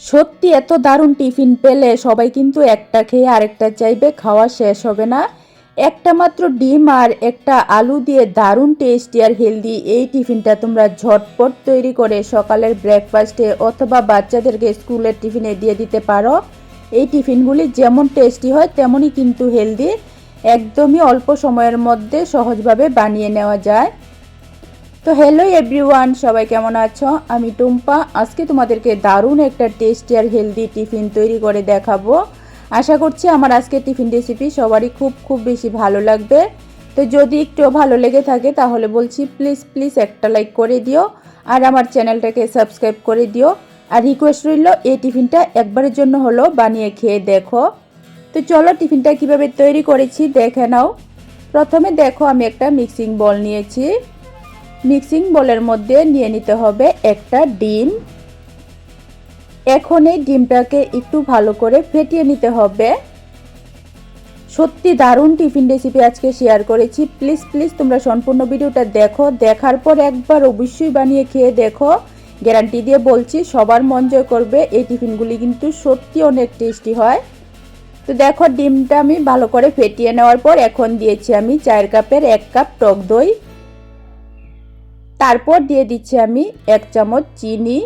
সত্যি এত দারুণ টিফিন পেলে সবাই কিন্তু একটা খেয়ে আরেকটা চাইবে, খাওয়া শেষ হবে না। একটা মাত্র ডিম আর একটা আলু দিয়ে দারুণ টেস্টি আর হেলদি এই টিফিনটা তোমরা ঝটপট তৈরি করে সকালের ব্রেকফাস্টে অথবা বাচ্চাদেরকে স্কুলের টিফিনে দিয়ে দিতে পারো। এই টিফিনগুলি যেমন টেস্টি হয়, তেমনই কিন্তু হেলদি একদমই অল্প সময়ের মধ্যে সহজভাবে বানিয়ে নেওয়া যায়। তো হ্যালো এভরিওয়ান সবাই কেমন আছো? আমি টুম্পা। আজকে তোমাদেরকে দারুণ একটা টেস্টি আর হেলদি টিফিন তৈরি করে দেখাবো। আশা করছি আমার আজকে টিফিন রেসিপি সবারই খুব খুব বেশি ভালো লাগবে। তো যদি একটু ভালো লেগে থাকে, তাহলে বলছি প্লিজ প্লিজ একটা লাইক করে দিও আর আমার চ্যানেলটাকে সাবস্ক্রাইব করে দিও। আর রিকোয়েস্ট রইল, এই টিফিনটা একবারের জন্য হলো বানিয়ে খেয়ে দেখো। তো চলো টিফিনটা কীভাবে তৈরি করেছি, দেখে নাও। প্রথমে দেখো, আমি একটা মিক্সিং বল নিয়েছি। মিক্সিং বলের মধ্যে নিয়ে নিতে হবে একটা ডিম। এখন এই ডিমটাকে একটু ভালো করে ফেটিয়ে নিতে হবে। সত্যি দারুণ টিফিন রেসিপি আজকে শেয়ার করেছি। প্লিজ প্লিজ তোমরা সম্পূর্ণ ভিডিওটা দেখো। দেখার পর একবার অবশ্যই বানিয়ে খেয়ে দেখো। গ্যারান্টি দিয়ে বলছি, সবার মন জয় করবে। এই টিফিনগুলি কিন্তু সত্যি অনেক টেস্টি হয়। তো দেখো, ডিমটা আমি ভালো করে ফেটিয়ে নেওয়ার পর এখন দিয়েছি আমি চায়ের কাপের এক কাপ টক দই। তারপর দিয়ে দিচ্ছি আমি এক চামচ চিনি,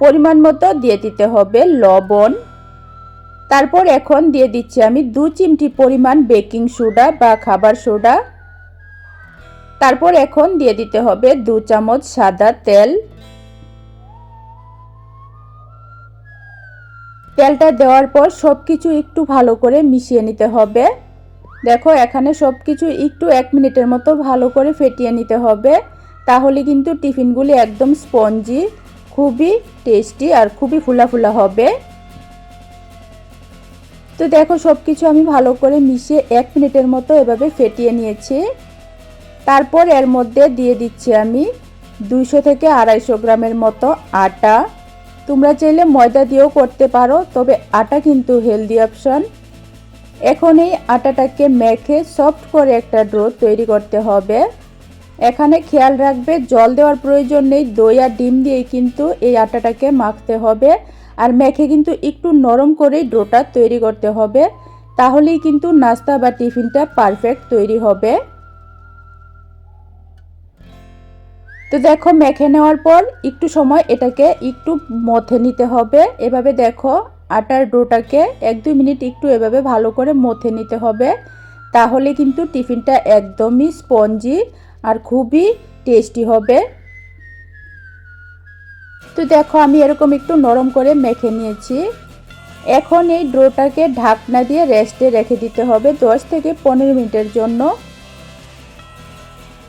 পরিমাণ মতো দিয়ে দিতে হবে লবণ। তারপর এখন দিয়ে দিচ্ছি আমি দু চিমটি পরিমাণ বেকিং সোডা বা খাবার সোডা। তারপর এখন দিয়ে দিতে হবে দু চামচ সাদা তেল। তেলটা দেওয়ার পর সব কিছু একটু ভালো করে মিশিয়ে নিতে হবে। দেখো, এখানে সব কিছু একটু এক মিনিটের মতো ভালো করে ফেটিয়ে নিতে হবে। তাহলে কিন্তু টিফিনগুলি একদম স্পঞ্জি, খুবই টেস্টি আর খুবই ফুলা ফুলা হবে। তো দেখো সব কিছু আমি ভালো করে মিশিয়ে এক মিনিটের মতো এভাবে ফেটিয়ে নিয়েছি। তারপর এর মধ্যে দিয়ে দিচ্ছি আমি দুইশো থেকে আড়াইশো গ্রামের মতো আটা। তোমরা চাইলে ময়দা দিয়েও করতে পারো, তবে আটা কিন্তু হেলদি অপশন এখন এই আটাটাকে মেখে সফট করে একটা ড্রো তৈরি করতে হবে। এখানে খেয়াল রাখবে, জল দেওয়ার প্রয়োজন নেই, দই আর ডিম দিয়েই কিন্তু এই আটাটাকে মাখতে হবে। আর মেখে কিন্তু একটু নরম করেই ডোটা তৈরি করতে হবে, তাহলেই কিন্তু নাস্তা বা টিফিনটা পারফেক্ট তৈরি হবে। তো দেখো, মেখে নেওয়ার পর একটু সময় এটাকে একটু মথে নিতে হবে। এভাবে দেখো, আটার ডোটাকে এক দুই মিনিট একটু এভাবে ভালো করে মথে নিতে হবে, তাহলে কিন্তু টিফিনটা একদমই স্পঞ্জি আর খুবই টেস্টি হবে। তো দেখো, আমি এরকম একটু নরম করে মেখে নিয়েছি। এখন এই ড্রোটাকে ঢাকনা দিয়ে রেস্টে রেখে দিতে হবে দশ থেকে পনেরো মিনিটের জন্য।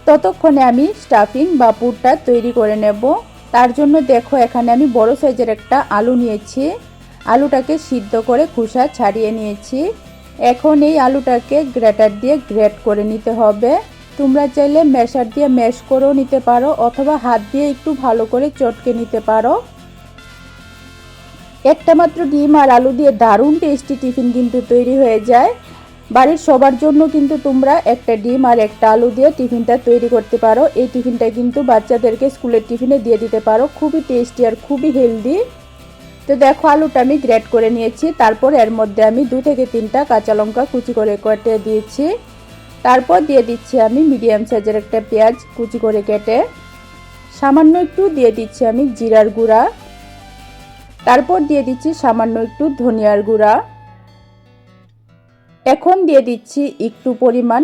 ততক্ষণে আমি স্টাফিং বা পুরটা তৈরি করে নেব। তার জন্য দেখো, এখানে আমি বড় সাইজের একটা আলু নিয়েছি। আলুটাকে সিদ্ধ করে খোসা ছাড়িয়ে নিয়েছি। এখন এই আলুটাকে গ্রেটার দিয়ে গ্রেট করে নিতে হবে। তোমরা চাইলে ম্যাশার দিয়ে ম্যাশ করেও নিতে পারো, অথবা হাত দিয়ে একটু ভালো করে চটকে নিতে পারো। একটা মাত্র ডিম আর আলু দিয়ে দারুণ টেস্টি টিফিন কিন্তু তৈরি হয়ে যায়। বাড়ির সবার জন্য কিন্তু তোমরা একটা ডিম আর একটা আলু দিয়ে টিফিনটা তৈরি করতে পারো। এই টিফিনটা কিন্তু বাচ্চাদেরকে স্কুলের টিফিনে দিয়ে দিতে পারো। খুবই টেস্টি আর খুবই হেলদি তো দেখো, আলুটা আমি গ্রেট করে নিয়েছি। তারপর এর মধ্যে আমি দু থেকে তিনটা কাঁচা লঙ্কা কুচি করে কেটে দিয়েছি। তারপর দিয়ে দিচ্ছি আমি মিডিয়াম সাইজের একটা পেঁয়াজ কুচি করে কেটে। সামান্য একটু দিয়ে দিচ্ছি আমি জিরার গুঁড়া। তারপর দিয়ে দিচ্ছি সামান্য একটু ধনিয়ার গুঁড়া। এখন দিয়ে দিচ্ছি একটু পরিমাণ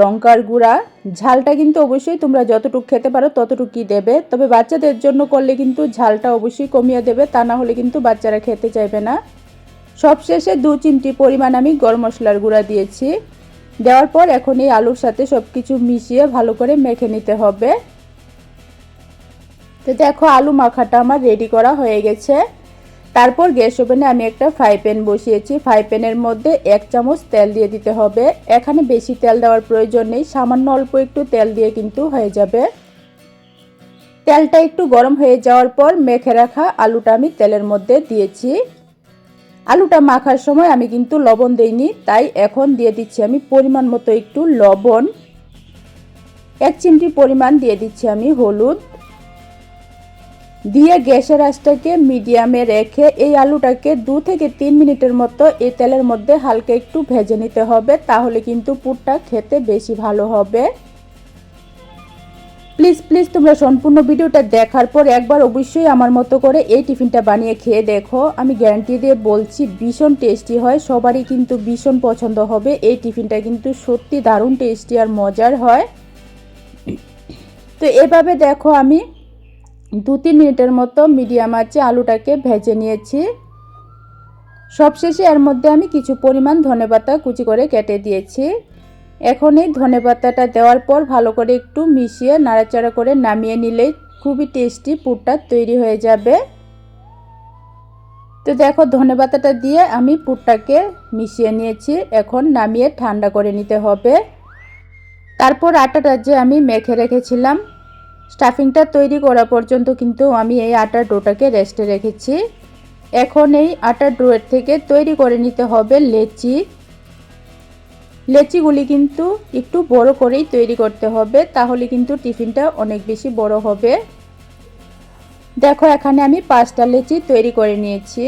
লঙ্কার গুঁড়া। ঝালটা কিন্তু অবশ্যই তোমরা যতটুকু খেতে পারো ততটুকুই দেবে। তবে বাচ্চাদের জন্য করলে কিন্তু ঝালটা অবশ্যই কমিয়ে দেবে, তা না হলে কিন্তু বাচ্চারা খেতে চাইবে না। সবশেষে দু চিমটি পরিমাণ আমি গরম মশলার গুঁড়া দিয়েছি। দেওয়ার পর এখন এই আলুর সাথে সব কিছু মিশিয়ে ভালো করে মেখে নিতে হবে। তো দেখো, আলু মাখাটা আমার রেডি করা হয়ে গেছে। তারপর গ্যাস ওভেনে আমি একটা ফ্রাই প্যান বসিয়েছি। ফ্রাই প্যানের মধ্যে এক চামচ তেল দিয়ে দিতে হবে। এখানে বেশি তেল দেওয়ার প্রয়োজন নেই, সামান্য অল্প একটু তেল দিয়ে কিন্তু হয়ে যাবে। তেলটা একটু গরম হয়ে যাওয়ার পর মেখে রাখা আলুটা আমি তেলের মধ্যে দিয়েছি। আলুটা মাখার সময় আমি কিন্তু লবণ দেইনি, তাই এখন দিয়ে দিচ্ছি আমি পরিমাণ মতো একটু লবণ। এক চিমটি পরিমাণ দিয়ে দিচ্ছি আমি হলুদ। দিয়ে গ্যাসের আঁচটাকে মিডিয়ামে রেখে এই আলুটাকে দু থেকে তিন মিনিটের মতো এই তেলের মধ্যে হালকা একটু ভেজে নিতে হবে, তাহলে কিন্তু পুরটা খেতে বেশি ভালো হবে। প্লিজ প্লিজ তোমরা সম্পূর্ণ ভিডিওটা দেখার পর একবার অবশ্যই আমার মতো করে এই টিফিনটা বানিয়ে খেয়ে দেখো। আমি গ্যারান্টি দিয়ে বলছি, ভীষণ টেস্টি হয়, সবারই কিন্তু ভীষণ পছন্দ হবে। এই টিফিনটা কিন্তু সত্যি দারুণ টেস্টি আর মজার হয়। তো এভাবে দেখো আমি দু তিন মিনিটের মতো মিডিয়াম আছে আলুটাকে ভেজে নিয়েছি। সবশেষে এর মধ্যে আমি কিছু পরিমাণ ধনেপাতা কুচি করে কেটে দিয়েছি। এখন এই ধনেপাতাটা দেওয়ার পর ভালো করে একটু মিশিয়ে নাড়াচাড়া করে নামিয়ে নিলেই খুবই টেস্টি পুরটা তৈরি হয়ে যাবে। তো দেখো ধনেপাতাটা দিয়ে আমি পুরটাকে মিশিয়ে নিয়েছি। এখন নামিয়ে ঠান্ডা করে নিতে হবে। তারপর আটাটা যে আমি মেখে রেখেছিলাম, স্টাফিংটা তৈরি করা পর্যন্ত কিন্তু আমি এই আটার ডোটাকে রেস্টে রেখেছি। এখন এই আটার ডোয়ের থেকে তৈরি করে নিতে হবে লেচি। লেচিগুলি কিন্তু একটু বড় করেই তৈরি করতে হবে, তাহলে কিন্তু টিফিনটা অনেক বেশি বড় হবে। দেখো, এখানে আমি পাঁচটা লেচি তৈরি করে নিয়েছি।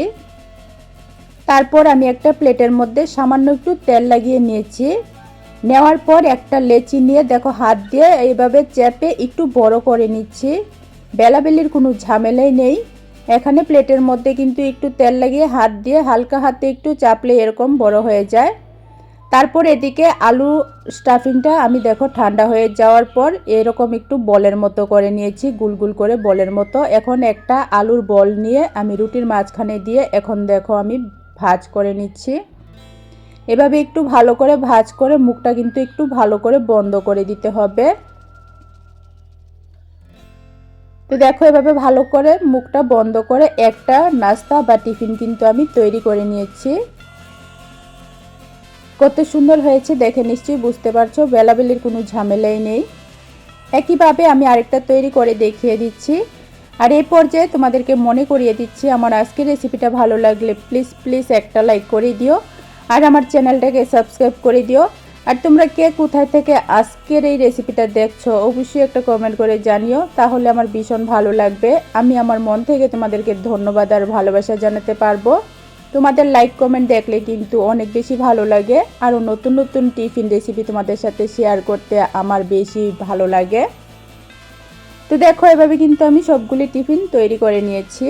তারপর আমি একটা প্লেটের মধ্যে সামান্য একটু তেল লাগিয়ে নিয়েছি। নেওয়ার পর একটা লেচি নিয়ে দেখো, হাত দিয়ে এইভাবে চেপে একটু বড় করে নিচ্ছি। বেলাবেলির কোনো ঝামেলাই নেই। এখানে প্লেটের মধ্যে কিন্তু একটু তেল লাগিয়ে হাত দিয়ে হালকা হাতে একটু চাপলে এরকম বড় হয়ে যায়। তারপর এদিকে আলু স্টাফিংটা আমি দেখো ঠান্ডা হয়ে যাওয়ার পর এরকম একটু বলের মতো করে নিয়েছি, গুলগুল করে বলের মতো। এখন একটা আলুর বল নিয়ে আমি রুটির মাঝখানে দিয়ে এখন দেখো আমি ভাজ করে নিচ্ছি। এভাবে একটু ভালো করে ভাজ করে মুখটা কিন্তু একটু ভালো করে বন্ধ করে দিতে হবে। তো দেখো এভাবে ভালো করে মুখটা বন্ধ করে একটা নাস্তা বা টিফিন কিন্তু আমি তৈরি করে নিয়েছি। কত সুন্দর হয়েছে দেখে নিশ্চয়ই বুঝতে পারছ, বেলাবেলির কোনো ঝামেলাই নেই। একইভাবে আমি আরেকটা তৈরি করে দেখিয়ে দিচ্ছি। আর এই পর্যায়ে তোমাদেরকে মনে করিয়ে দিচ্ছি, আমার আজকের রেসিপিটা ভালো লাগলে প্লিজ প্লিজ একটা লাইক করে দিও। আর আমার চ্যানেলটাকে সাবস্ক্রাইব করে দিও। আর তোমরা কে কোথায় থেকে আজকের এই রেসিপিটা দেখছ, অবশ্যই একটা কমেন্ট করে জানিও, তাহলে আমার ভীষণ ভালো লাগবে। আমি আমার মন থেকে তোমাদেরকে ধন্যবাদ আর ভালোবাসা জানাতে পারব। তোমাদের লাইক কমেন্ট দেখলে কিন্তু অনেক বেশি ভালো লাগে। আরও নতুন নতুন টিফিন রেসিপি তোমাদের সাথে শেয়ার করতে আমার বেশি ভালো লাগে। তো দেখো, এভাবে কিন্তু আমি সবগুলি টিফিন তৈরি করে নিয়েছি।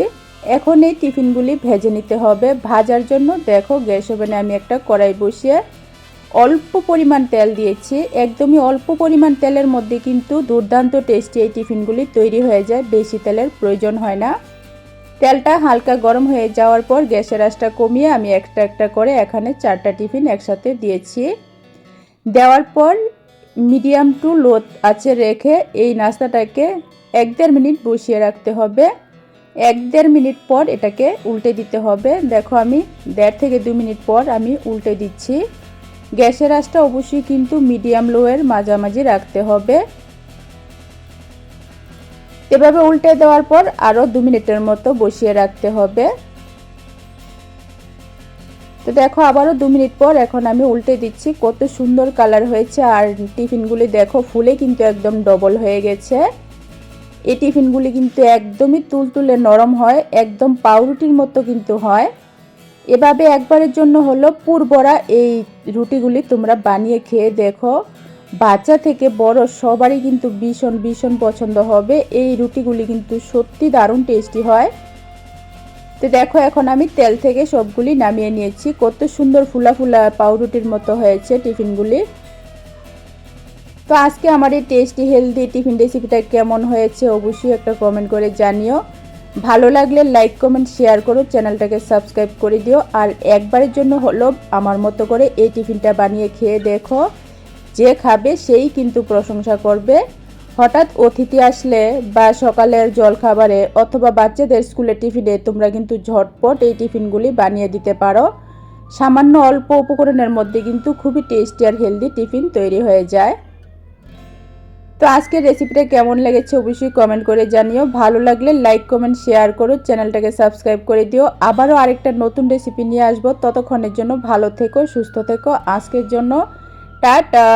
এখন এই টিফিনগুলি ভেজে নিতে হবে। ভাজার জন্য দেখো, গ্যাস ওভেনে আমি একটা কড়াই বসিয়ে অল্প পরিমাণ তেল দিয়েছি। একদমই অল্প পরিমাণ তেলের মধ্যে কিন্তু দুর্দান্ত টেস্টি এই টিফিনগুলি তৈরি হয়ে যায়। বেশি তেলের প্রয়োজন হয় না। তেলটা হালকা গরম হয়ে যাওয়ার পর গ্যাসের আঁচটা কমিয়ে আমি একটা একটা করে এখানে চারটা টিফিন একসাথে দিয়েছি। দেওয়ার পর মিডিয়াম টু লো আছে রেখে এই নাস্তাটাকে এক দেড় মিনিট বসিয়ে রাখতে হবে। এক দেড় মিনিট পর এটাকে উল্টে দিতে হবে। দেখো আমি দেড় থেকে দু মিনিট পর আমি উল্টে দিচ্ছি। গ্যাসের আঁচটা অবশ্যই কিন্তু মিডিয়াম লোয়ের মাঝামাঝি রাখতে হবে। এভাবে উল্টে দেওয়ার পর আরও দু মিনিটের মতো বসিয়ে রাখতে হবে। তো দেখো, আবারও দু মিনিট পর এখন আমি উল্টে দিচ্ছি। কত সুন্দর কালার হয়েছে। আর টিফিনগুলি দেখো, ফুলে কিন্তু একদম ডবল হয়ে গেছে। এই টিফিনগুলি কিন্তু একদমই তুলতুলে নরম হয়, একদম পাউরুটির মতো কিন্তু হয়। এভাবে একবারের জন্য হলো পুরবরা এই রুটিগুলি তোমরা বানিয়ে খেয়ে দেখো। বাচ্চা থেকে বড় সবারই কিন্তু ভীষণ ভীষণ পছন্দ হবে। এই রুটিগুলি কিন্তু সত্যি দারুণ টেস্টি হয়। তো দেখো, এখন আমি তেল থেকে সবগুলি নামিয়ে নিয়েছি। কত সুন্দর ফুলা ফুলা পাউরুটির মতো হয়েছে টিফিনগুলি। তো আজকে আমার এই টেস্টি হেলদি টিফিন রেসিপিটা কেমন হয়েছে অবশ্যই একটা কমেন্ট করে জানিও। ভালো লাগলে লাইক কমেন্ট শেয়ার করো চ্যানেলটাকে সাবস্ক্রাইব করে দিও। আর একবারের জন্য হলো আমার মতো করে এই টিফিনটা বানিয়ে খেয়ে দেখো। যে খাবে সেই কিন্তু প্রশংসা করবে। হঠাৎ অতিথি আসলে বা সকালের জল খাবারে অথবা বাচ্চাদের স্কুলে টিফিনে তোমরা কিন্তু ঝটপট এই টিফিনগুলি বানিয়ে দিতে পারো। সামান্য অল্প উপকরণের মধ্যে কিন্তু খুবই টেস্টি আর হেলদি টিফিন তৈরি হয়ে যায়। তো আজকের রেসিপিটা কেমন লেগেছে অবশ্যই কমেন্ট করে জানিও। ভালো লাগলে লাইক কমেন্ট শেয়ার করো। চ্যানেলটাকে সাবস্ক্রাইব করে দিও। আবারও আরেকটা নতুন রেসিপি নিয়ে আসব। ততক্ষণের জন্য ভালো থেকো, সুস্থ থেকো। আজকের জন্য টাটা।